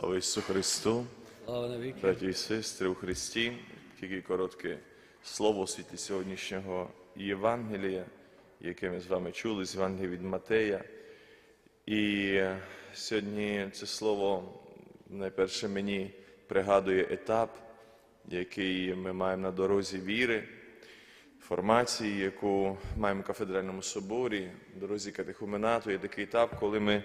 Слава Ісусу Христу, браті і сестри у Христі, тільки коротке слово у світлі сьогоднішнього Євангелія, яке ми з вами чули з Євангелія від Матея. І сьогодні це слово найперше мені пригадує етап, який ми маємо на дорозі віри, формації, яку маємо в кафедральному соборі, дорозі катехуменату. Є такий етап, коли ми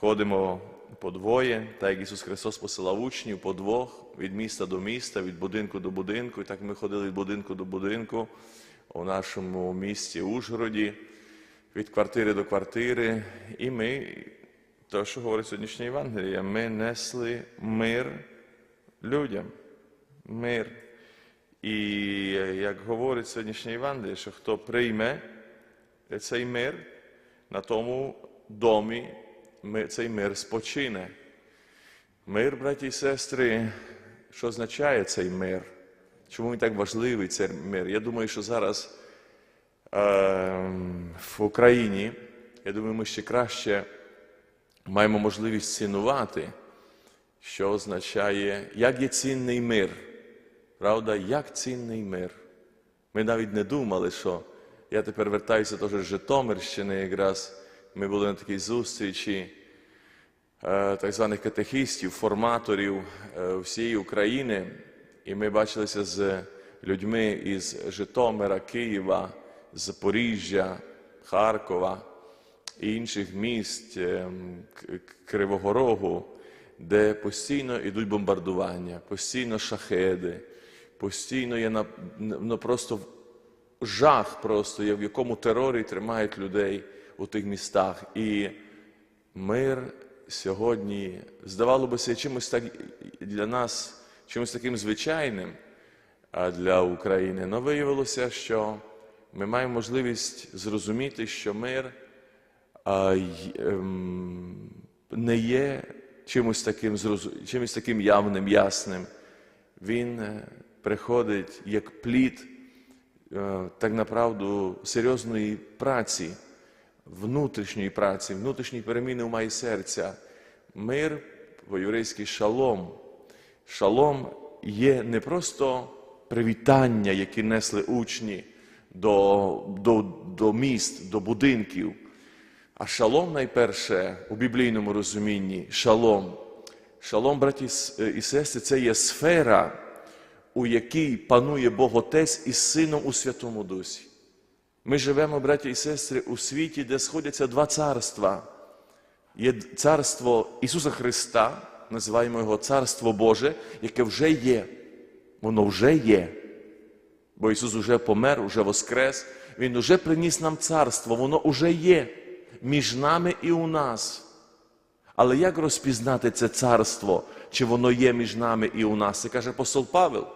ходимо по двоє, так як Ісус Христос посилав учнів по двох, від міста до міста, від будинку до будинку. І так ми ходили від будинку до будинку у нашому місті Ужгороді, від квартири до квартири. І ми, то, що говорить сьогоднішня Євангелія, ми несли мир людям. Мир. І як говорить сьогоднішня Євангелія, що хто прийме цей мир, на тому домі цей мир спочине. Мир, браті і сестри, що означає цей мир? Чому він так важливий, цей мир? Я думаю, що зараз е, в Україні, я думаю, ми ще краще маємо можливість цінувати, що означає, як є цінний мир. Правда, як цінний мир. Ми навіть не думали, що я тепер вертаюся з Житомирщини, якраз ми були на такій зустрічі е, так званих катехістів, форматорів е, всієї України, і ми бачилися з людьми із Житомира, Києва, Запоріжжя, Харкова і інших міст е, Кривого Рогу, де постійно йдуть бомбардування, постійно шахеди, постійно є на, ну, просто жах, просто є, в якому терорі тримають людей у тих містах. І мир сьогодні, здавало би чимось так для нас, чимось таким звичайним для України. Але виявилося, що ми маємо можливість зрозуміти, що мир ем, не є чимось таким, чимось таким явним, ясним. Він е, приходить як плід е, так направду серйозної праці, внутрішньої праці, внутрішньої переміни в моє серця. Мир по-єврейськи шалом. Шалом є не просто привітання, які несли учні до, до, до міст, до будинків. А шалом найперше у біблійному розумінні шалом. Шалом, браті і сестри, це є сфера, у якій панує Бог Отець із Сином у Святому Дусі. Ми живемо, браті і сестри, у світі, де сходяться два царства. Є царство Ісуса Христа, називаємо його Царство Боже, яке вже є. Воно вже є. Бо Ісус вже помер, вже воскрес. Він вже приніс нам царство, воно вже є між нами і у нас. Але як розпізнати це царство, чи воно є між нами і у нас? Це каже апостол Павел.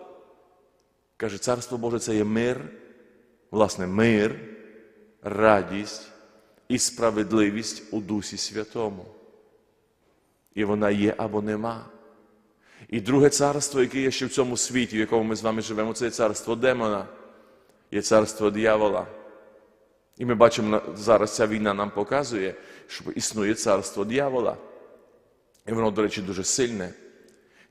Каже, царство Боже це є мир, власне, мир, радість і справедливість у Дусі Святому. І вона є або нема. І друге царство, яке є ще в цьому світі, в якому ми з вами живемо, це є царство демона, є царство диявола. І ми бачимо, зараз ця війна нам показує, що існує царство диявола. І воно, до речі, дуже сильне.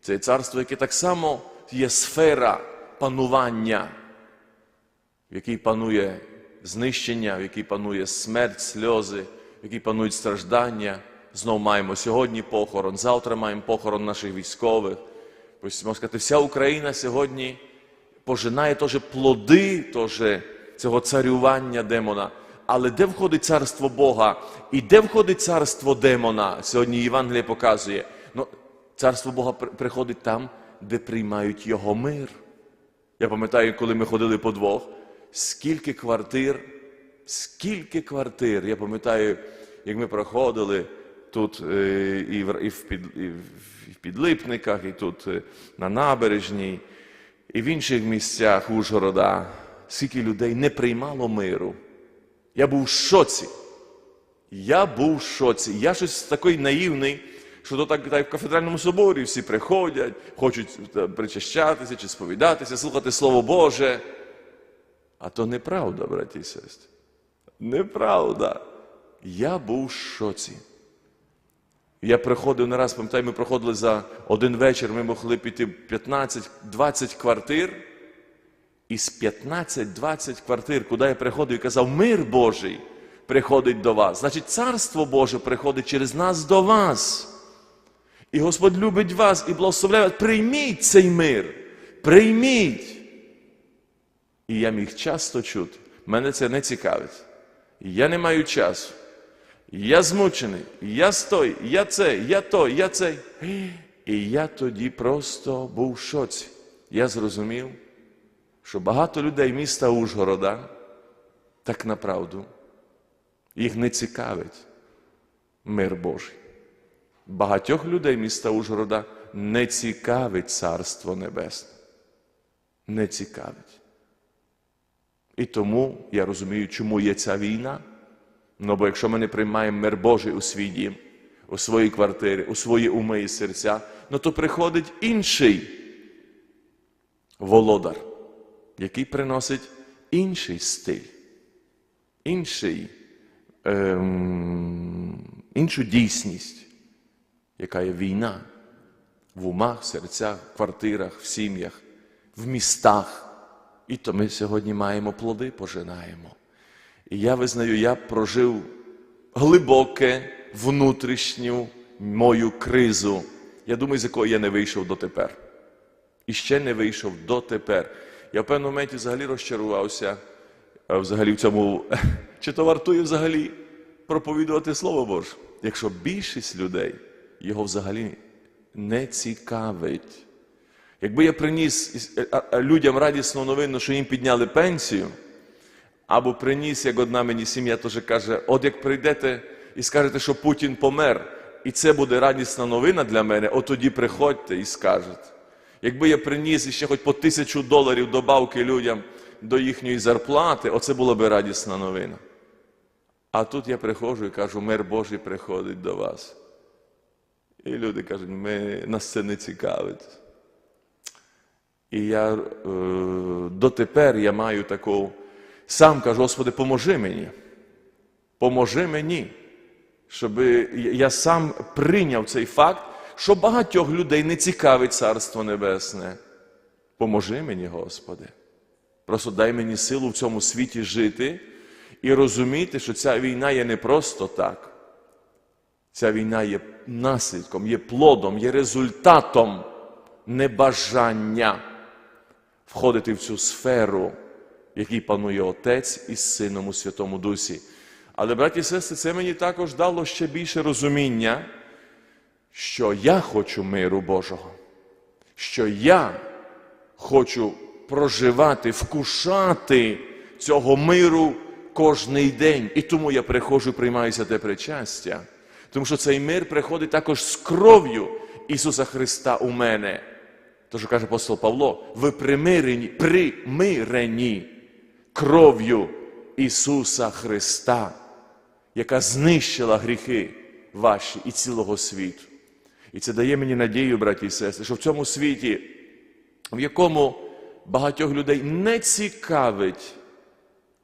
Це є царство, яке так само є сфера панування, в якій панує знищення, в якій панує смерть, сльози, в якій панують страждання. Знов маємо сьогодні похорон, завтра маємо похорон наших військових. Можна сказати, вся Україна сьогодні пожинає теж плоди теж цього царювання демона. Але де входить царство Бога і де входить царство демона? Сьогодні Євангеліє показує. Ну, царство Бога приходить там, де приймають його мир. Я пам'ятаю, коли ми ходили по двох, скільки квартир, скільки квартир. Я пам'ятаю, як ми проходили тут е, і в, Підлипниках, і тут е, на набережній, і в інших місцях Ужгорода, скільки людей не приймало миру. Я був в шоці. Я був в шоці. Я щось такий наївний, що то так, так в кафедральному соборі всі приходять, хочуть е, причащатися чи сповідатися, слухати Слово Боже. А то неправда, браті і сестри. Неправда. Я був в шоці. Я приходив не раз, пам'ятаю, ми проходили за один вечір, ми могли піти 15-20 квартир. І з 15-20 квартир, куди я приходив і казав, мир Божий приходить до вас. Значить, Царство Боже приходить через нас до вас. І Господь любить вас і благословляє. вас. Прийміть цей мир. Прийміть. І я міг часто чути. Мене це не цікавить. Я не маю часу. Я змучений, я стой, я цей, я той, я цей. І я тоді просто був в шоці. Я зрозумів, що багато людей міста Ужгорода, так направду, їх не цікавить мир Божий. Багатьох людей міста Ужгорода не цікавить Царство Небесне. Не цікавить. І тому я розумію, чому є ця війна. Ну, бо якщо ми не приймаємо мир Божий у свій дім, у свої квартири, у свої уми і серця, ну то приходить інший володар, який приносить інший стиль, інший, ем, іншу дійсність, яка є війна в умах, серцях, квартирах, в сім'ях, в містах. І то ми сьогодні маємо плоди, пожинаємо. І я визнаю, я прожив глибоке внутрішню мою кризу. Я думаю, з якої я не вийшов дотепер. І ще не вийшов дотепер. Я в певному моменті взагалі розчарувався, взагалі в цьому, чи то вартує взагалі проповідувати Слово Боже, якщо більшість людей його взагалі не цікавить. Якби я приніс із- а- а людям радісну новину, що їм підняли пенсію, або приніс, як одна мені сім'я теж каже, от як прийдете і скажете, що Путін помер, і це буде радісна новина для мене, от тоді приходьте і скажете. Якби я приніс іще хоч по тисячу доларів добавки людям до їхньої зарплати, оце була би радісна новина. А тут я приходжу і кажу, мир Божий приходить до вас. І люди кажуть, ми, нас це не цікавить. І я е, дотепер я маю таку, сам кажу, Господи, поможи мені. Поможи мені, щоб я сам прийняв цей факт, що багатьох людей не цікавить Царство Небесне. Поможи мені, Господи. Просто дай мені силу в цьому світі жити і розуміти, що ця війна є не просто так. Ця війна є наслідком, є плодом, є результатом небажання входити в цю сферу, в якій панує Отець із Сином у Святому Дусі. Але, браті і сестри, це мені також дало ще більше розуміння, що я хочу миру Божого, що я хочу проживати, вкушати цього миру кожний день. І тому я приходжу приймаюся те причастя. Тому що цей мир приходить також з кров'ю Ісуса Христа у мене. Тож каже апостол Павло, ви примирені, примирені кров'ю Ісуса Христа, яка знищила гріхи ваші і цілого світу. І це дає мені надію, браті і сестри, що в цьому світі, в якому багатьох людей не цікавить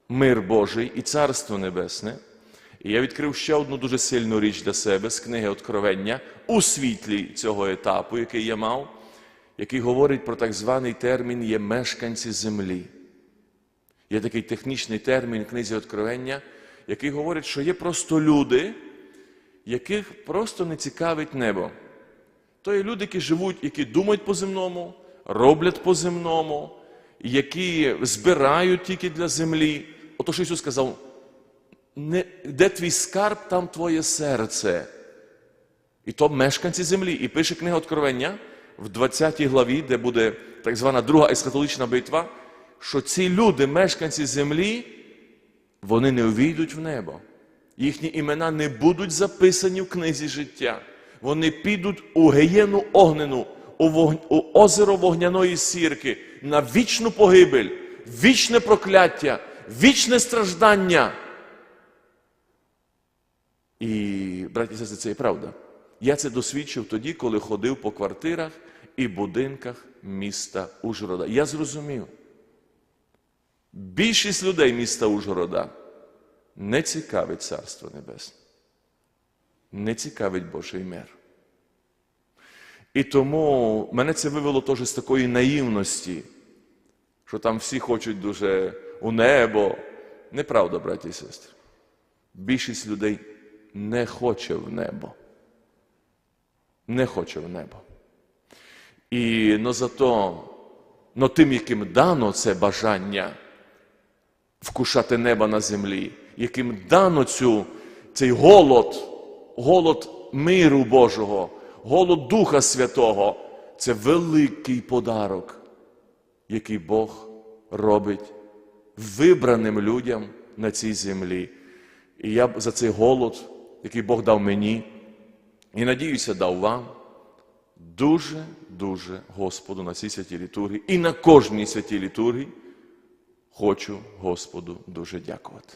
мир Божий і Царство Небесне. І я відкрив ще одну дуже сильну річ для себе з книги Откровення у світлі цього етапу, який я мав, який говорить про так званий термін є мешканці землі. Є такий технічний термін в книзі Откровення, який говорить, що є просто люди, яких просто не цікавить небо. То є люди, які живуть, які думають по-земному, роблять по-земному, які збирають тільки для землі. Ото що Ісус сказав, не, де твій скарб, там твоє серце. І то мешканці землі. І пише книга Откровення в 20 главі, де буде так звана друга ескатолична битва, що ці люди, мешканці землі, вони не увійдуть в небо. Їхні імена не будуть записані в книзі життя. Вони підуть у геєну огнену, у, вогн... у озеро вогняної сірки, на вічну погибель, вічне прокляття, вічне страждання. І, браті і це і правда. Я це досвідчив тоді, коли ходив по квартирах і будинках міста Ужгорода. Я зрозумів. Більшість людей міста Ужгорода не цікавить Царство Небесне. не цікавить Божий мир. І тому мене це вивело теж з такої наївності, що там всі хочуть дуже у небо. Неправда, браті і сестри. Більшість людей не хоче в небо. Не хоче в небо. І но зато, но тим, яким дано це бажання вкушати неба на землі, яким дано цю, цей голод, голод миру Божого, голод Духа Святого, це великий подарок, який Бог робить вибраним людям на цій землі. І я за цей голод, який Бог дав мені, і надіюся, дав вам, дуже, дуже Господу на цій святій літургії і на кожній святій літургії хочу Господу дуже дякувати.